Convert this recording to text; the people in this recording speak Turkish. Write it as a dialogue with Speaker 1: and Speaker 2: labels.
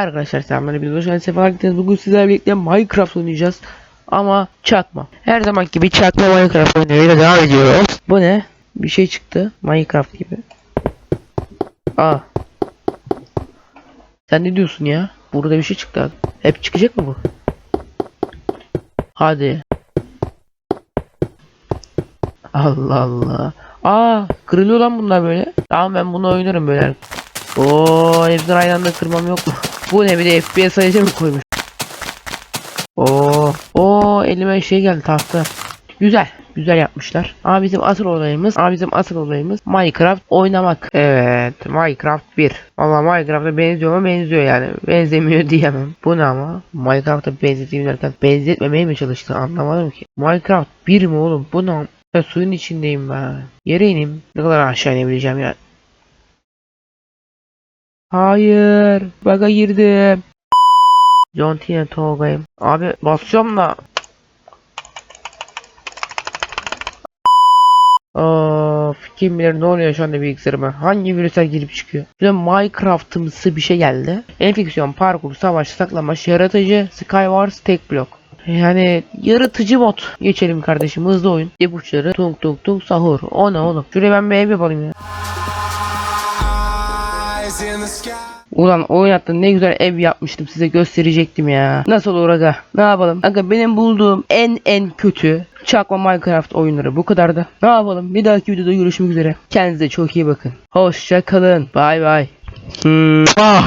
Speaker 1: Arkadaşlar selamlar biz hoş geldiniz sefer geldiniz. Bugün sizlerle birlikte Minecraft oynayacağız. Ama çakma. Her zaman gibi çakma Minecraft oynuyoruyla devam ediyoruz. Bu ne? Bir şey çıktı. Minecraft gibi. Aa. Sen ne diyorsun ya? Burada bir şey çıktı. Hep çıkacak mı bu? Hadi. Allah Allah. Aa, kırılıyor lan bunlar böyle. Tamam ben bunu oynarım böyle. Oo, hepsini aynı anda kırmam yok mu? Bu ne bir de FPS sayıcı mı koymuş? Oo, oo elime şey geldi tahta. Güzel. Güzel yapmışlar. Ama bizim asıl olayımız, ama bizim asıl olayımız Minecraft oynamak. Evet, Minecraft 1. Valla Minecraft'a benziyor mu benziyor yani. Benzemiyor diyemem. Bu ne ama? Minecraft'a benzeteyim derken benzetmemeye mi çalıştı anlamadım ki. Minecraft 1 mi oğlum? Bu ne? Ben suyun içindeyim ben. Yere ineyim. Ne kadar aşağı inebileceğim ya. Hayır. Baga girdim. John Cena Tolga'yım. Abi basıyorum da. Of kim bilir ne oluyor şu anda bilgisayarıma. Hangi virüsler girip çıkıyor. Şöyle Minecraft'ımsı bir şey geldi. Enfeksiyon, parkur, savaş, saklanmaç, yaratıcı, Skywars, tek blok. Yani yaratıcı mod. Geçelim kardeşim hızlı oyun. İpuçları tung tung tung sahur. O ne oğlum? Şuraya ben bir ev yapalım ya. Ulan oyun hattında ne güzel ev yapmıştım size gösterecektim ya. Nasıl olur aga? Ne yapalım? Aga benim bulduğum en en kötü çakma Minecraft oyunları bu kadar da. Ne yapalım? Bir dahaki videoda görüşmek üzere. Kendinize çok iyi bakın. Hoşça kalın. Bay bay. Hmm. Ah.